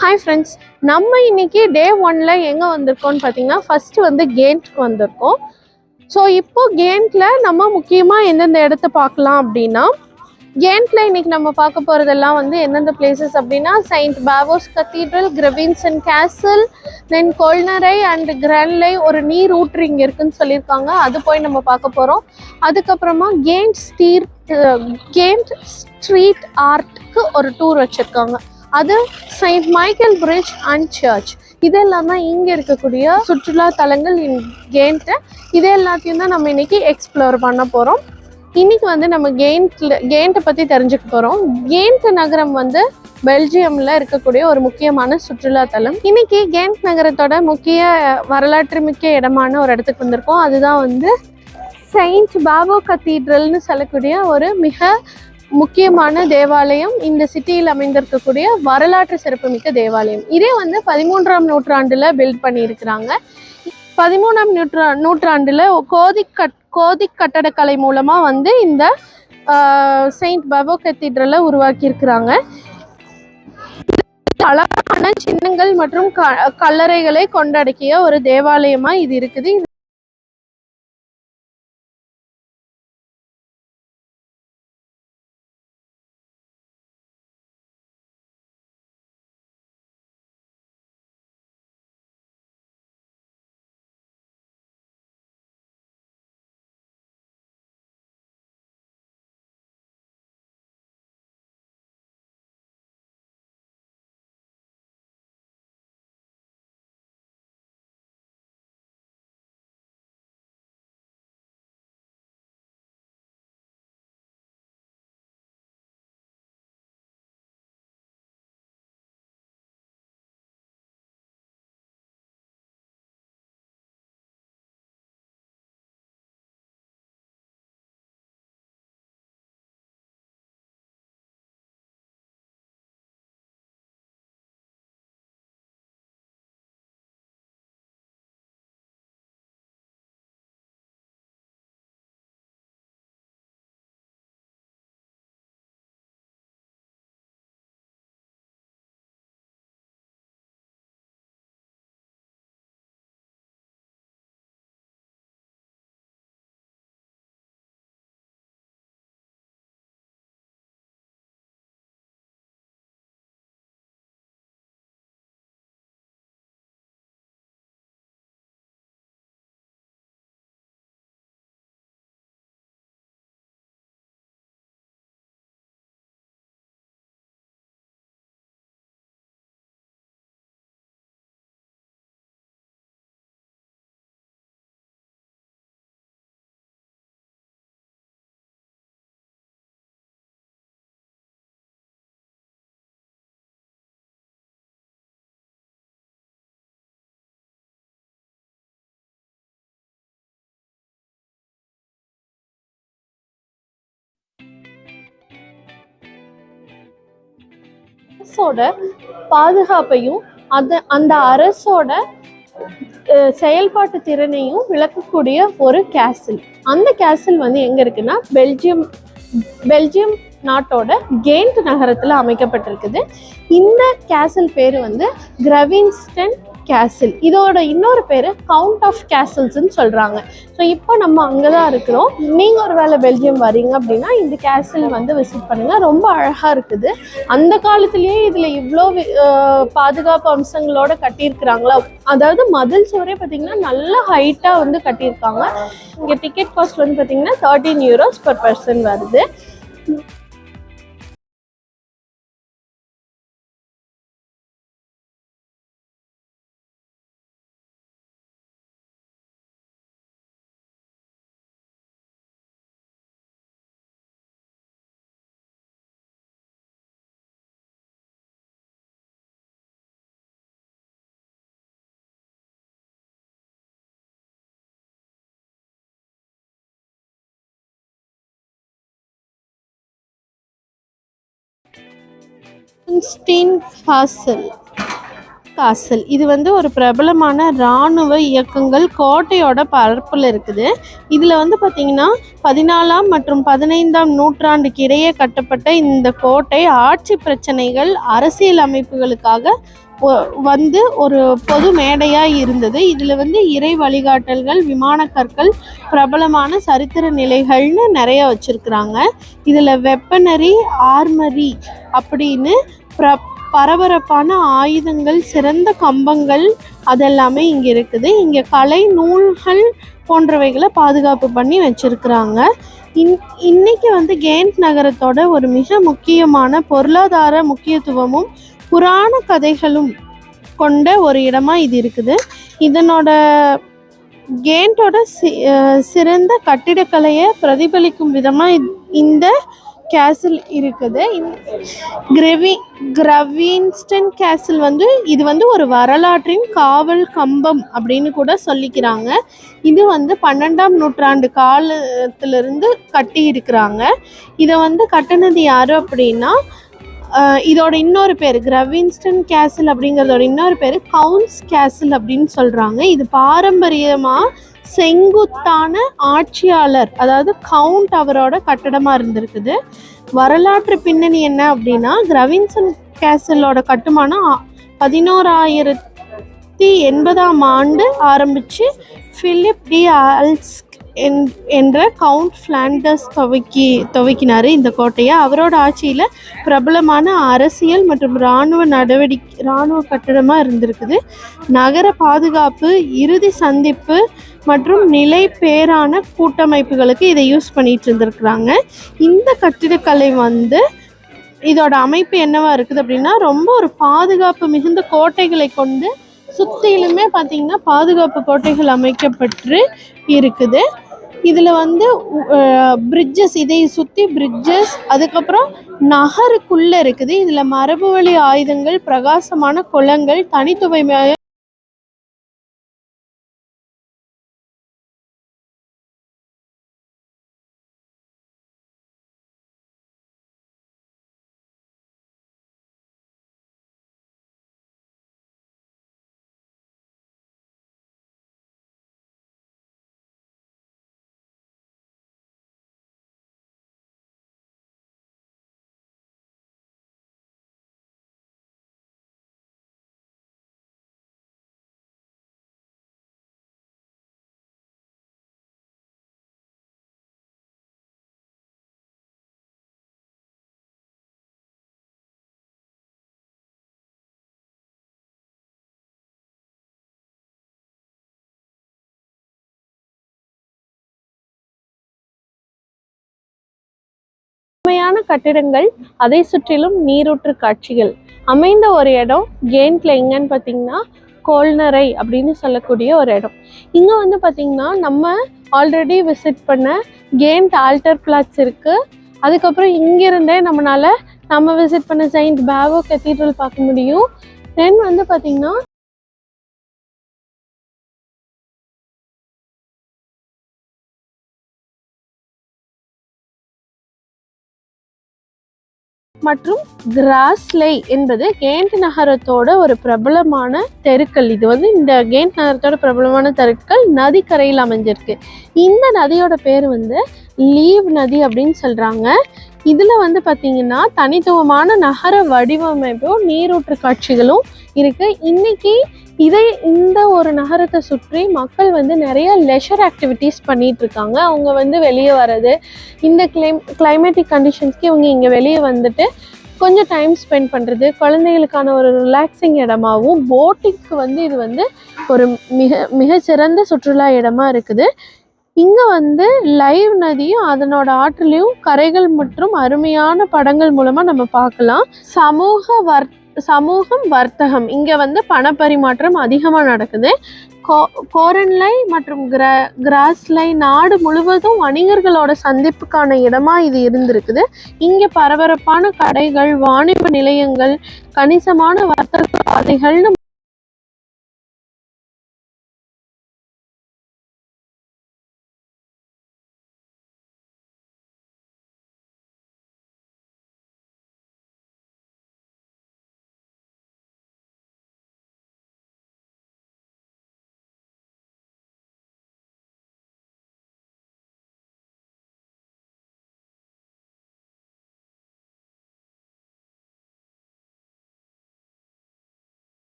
Hi friends நம்ம இன்றைக்கி டே ஒனில் எங்கே வந்திருக்கோம்னு பார்த்தீங்கன்னா ஃபஸ்ட்டு வந்து கேண்ட்க்கு வந்திருக்கோம். ஸோ இப்போ கேண்ட்டில் நம்ம முக்கியமாக எந்தெந்த இடத்த பார்க்கலாம் அப்படின்னா கேண்ட்டில் இன்னைக்கு நம்ம பார்க்க போகிறதெல்லாம் வந்து எந்தெந்த பிளேசஸ் அப்படின்னா Saint Bavo's cathedral Gravensteen castle then கொல்னரை and கிராண்ட்லை ஒரு நீர் ஊற்று இங்கே இருக்குதுன்னு சொல்லியிருக்காங்க. அது போய் நம்ம பார்க்க போகிறோம் அதுக்கப்புறமா கேண்ட் ஸ்டீர் கேண்ட் ஸ்ட்ரீட் ஆர்ட்க்கு ஒரு டூர் வச்சுருக்காங்க. அது Saint Michael bridge and church இது தான் இங்கே இருக்கக்கூடிய சுற்றுலா தலங்கள் இன் கேண்ட்டு இது எல்லாத்தையும் தான் நம்ம இன்னைக்கு எக்ஸ்ப்ளோர் பண்ண போகிறோம் இன்னைக்கு வந்து நம்ம கெயின்ட்ல கெயின்ட்டை பற்றி தெரிஞ்சுக்க போகிறோம் கெயின்ட் நகரம் வந்து பெல்ஜியமில் இருக்கக்கூடிய ஒரு முக்கியமான சுற்றுலா தலம். இன்னைக்கு கேண்ட் நகரத்தோட முக்கிய வரலாற்று மிக்க இடமான ஒரு இடத்துக்கு வந்திருக்கோம். அதுதான் வந்து செயின்ட் பாபோ கத்தீட்ரல்னு சொல்லக்கூடிய ஒரு மிக முக்கியமான தேவாலயம் இந்த சிட்டியில் அமைந்திருக்கக்கூடிய வரலாற்று சிறப்புமிக்க தேவாலயம். இதே வந்து பதிமூன்றாம் நூற்றாண்டில் பில்ட் பண்ணியிருக்கிறாங்க. பதிமூணாம் நூற்றா நூற்றாண்டில் கோதிக் கட் கோதிக் கட்டடக்கலை மூலமா வந்து இந்த செயின்ட் பவோ கத்தீட்ரலை உருவாக்கியிருக்கிறாங்க. அழகான சின்னங்கள் மற்றும் க- கல்லறைகளை கொண்டடக்கிய ஒரு தேவாலயமா இது இருக்குது. அரசோட பாதுகாப்பையும் அது அந்த அரசோட செயல்பாட்டு திறனையும் விளக்கக்கூடிய ஒரு கேசில் அந்த கேசில் வந்து எங்க இருக்குன்னா பெல்ஜியம் பெல்ஜியம் நாட்டோட கேண்ட் நகரத்தில் அமைக்கப்பட்டிருக்குது. இந்த கேசில் பேர் வந்து கிரவின்ஸ்டன் கேசில் இதோட இன்னொரு பேர் கவுண்ட் ஆஃப் கேசில்ஸ்ன்னு சொல்கிறாங்க ஸோ இப்போ நம்ம அங்கே தான் இருக்கிறோம். நீங்கள் ஒரு வேளை பெல்ஜியம் வரீங்க அப்படின்னா இந்த கேசில் வந்து விசிட் பண்ணுங்கள் ரொம்ப அழகாக இருக்குது. அந்த காலத்துலேயே இதில் இவ்வளோ வி- பாதுகாப்பு அம்சங்களோட கட்டியிருக்கிறாங்களா? அதாவது மதில் சுவரே பார்த்தீங்கன்னா நல்ல ஹைட்டாக வந்து கட்டியிருக்காங்க. இங்கே டிக்கெட் காஸ்ட் வந்து பார்த்தீங்கன்னா தேர்ட்டீன் யூரோஸ் பர் பர்சன் வருது. Steen castle castle. இது வந்து ஒரு பிரபலமான இராணுவ இயக்கங்கள் கோட்டையோட பரப்பில் இருக்குது. இதில் வந்து பார்த்திங்கன்னா பதினாலாம் மற்றும் பதினைந்தாம் நூற்றாண்டுக்கு இடையே கட்டப்பட்ட இந்த கோட்டை ஆட்சி பிரச்சனைகள் அரசியல் அமைப்புகளுக்காக ஒ- வந்து ஒரு பொது மேடையாக இருந்தது. இதில் வந்து இறை வழிகாட்டல்கள் விமானக்கற்கள் பிரபலமான சரித்திர நிலைகள்னு நிறைய வச்சுருக்குறாங்க. இதில் வெப்பனரி ஆர்மரி அப்படின்னு பிர பரபரப்பான ஆயுதங்கள் சிறந்த கம்பங்கள் அதெல்லாமே இங்கே இருக்குது. இங்கே கலை நூல்கள் போன்றவைகளை பாதுகாப்பு பண்ணி வச்சுருக்குறாங்க. இன் இன்றைக்கி வந்து கேண்ட் நகரத்தோட ஒரு மிக முக்கியமான பொருளாதார முக்கியத்துவமும் புராண கதைகளும் கொண்ட ஒரு இடமா இது இருக்குது. இதனோட கேண்டோட சி சிறந்த கட்டிடக்கலையை பிரதிபலிக்கும் விதமாக இந்த கேசில் இருக்குது. கிரெவி கிரவின்ஸ்டன் கேசில் வந்து இது வந்து ஒரு வரலாற்றின் காவல் கம்பம் அப்படின்னு கூட சொல்லிக்கிறாங்க. இது வந்து பன்னெண்டாம் நூற்றாண்டு காலத்திலிருந்து கட்டி இருக்கிறாங்க இதை வந்து கட்டினது யார் அப்படின்னா இதோட இன்னொரு பேர் கிரவின்ஸ்டன் கேசில் அப்படிங்கிறதோட இன்னொரு பேர் கவுன்ஸ் கேசில் அப்படின்னு சொல்கிறாங்க இது பாரம்பரியமாக செங்குத்தான ஆட்சியாளர் அதாவது கவுண்ட் அவரோட கட்டடமாக இருந்திருக்குது. வரலாற்று பின்னணி என்ன அப்படின்னா கிரவின்சன் கேசலோட கட்டுமானம் பதினோராயிரத்தி எண்பதாம் ஆண்டு ஆரம்பித்து ஃபிலிப் டி ஆல்ஸ் என்ற கவுண்ட் ஃப்ளாண்டர்ஸ் துவக்கி துவக்கினார் இந்த கோட்டையை. அவரோட ஆட்சியில் பிரபலமான அரசியல் மற்றும் இராணுவ நடவடிக்கை இராணுவ கட்டடமாக இருந்திருக்குது. நகர பாதுகாப்பு இறுதி சந்திப்பு மற்றும் நிலை பேரான கூட்டமைப்புகளுக்கு இதை யூஸ் பண்ணிட்டு இருந்திருக்கிறாங்க. இந்த கட்டிடக்கலை வந்து இதோட அமைப்பு என்னவா இருக்குது அப்படின்னா ரொம்ப ஒரு பாதுகாப்பு மிகுந்த கோட்டைகளை கொண்டு சுற்றிலுமே பார்த்தீங்கன்னா பாதுகாப்பு கோட்டைகள் அமைக்கப்பட்டு இருக்குது. இதில் வந்து பிரிட்ஜஸ் இதை சுற்றி பிரிட்ஜஸ் அதுக்கப்புறம் நகருக்குள்ளே இருக்குது. இதில் மரபு வழி ஆயுதங்கள் பிரகாசமான குளங்கள் தனித்துவமையாக அழகான கட்டிடங்கள் அதை சுற்றிலும் நீரூற்று காட்சிகள். அமைந்த ஒரு இடம் கேன்ட்ல எங்கன்னு பார்த்தீங்கன்னா கோல்னரை அப்படின்னு சொல்லக்கூடிய ஒரு இடம். இங்கே வந்து பார்த்தீங்கன்னா நம்ம ஆல்ரெடி விசிட் பண்ண கேண்ட் ஆல்டர் பிளாட்ஸ் இருக்கு. அதுக்கப்புறம் இங்கிருந்தே நம்மளால நம்ம விசிட் பண்ண செயின்ட் பேவோ கத்தீட்ரல் பார்க்க முடியும். தென் வந்து பார்த்தீங்கன்னா மற்றும் கிராஸ்லை என்பது கேண்ட் நகரத்தோட ஒரு பிரபலமான தெருக்கள். இது வந்து இந்த கேண்ட் நகரத்தோட பிரபலமான தெருக்கள் நதிக்கரையில் அமைஞ்சிருக்கு. இந்த நதியோட பேர் வந்து லீவ் நதி அப்படின்னு சொல்கிறாங்க இதில் வந்து பார்த்திங்கன்னா தனித்துவமான நகர வடிவமைப்பும் நீரூற்று காட்சிகளும் இருக்குது இன்றைக்கி இதை இந்த ஒரு நகரத்தை சுற்றி மக்கள் வந்து நிறைய லெஷர் ஆக்டிவிட்டீஸ் பண்ணிட்டு இருக்காங்க அவங்க வந்து வெளியே வர்றது இந்த கிளைம் கிளைமேட்டிக் கண்டிஷன்ஸ்க்கு இவங்க இங்கே வெளியே வந்துட்டு கொஞ்சம் டைம் ஸ்பெண்ட் பண்ணுறது குழந்தைகளுக்கான ஒரு ரிலாக்ஸிங் இடமாவும் போட்டிங்க்கு வந்து இது வந்து ஒரு மிக மிகச்சிறந்த சுற்றுலா இடமா இருக்குது. இங்கே வந்து லைவ் நதியும் அதனோட ஆற்றிலையும் கரைகள் மற்றும் அருமையான படங்கள் மூலமாக நம்ம பார்க்கலாம். சமூக வர் சமூகம் வர்த்தகம். இங்கே வந்து பணப்பரிமாற்றம் அதிகமாக நடக்குது. கோ கோரன்லை மற்றும் கிர கிராஸ்லை நாடு முழுவதும் வணிகர்களோட சந்திப்புக்கான இடமா இது இருந்திருக்குது. இங்கே பரபரப்பான கடைகள் வாணிப நிலையங்கள் கணிசமான வர்த்தக பாதைகள்னு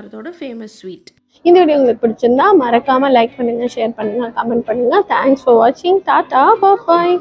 அதோட ஃபேமஸ் ஸ்வீட் இந்த வீடியோ உங்களுக்கு பிடிச்சிருந்தா மறக்காம லைக் பண்ணுங்க ஷேர் பண்ணுங்க கமெண்ட் பண்ணுங்க. தேங்க்ஸ் ஃபார் வாட்சிங் டாட்டா பாய்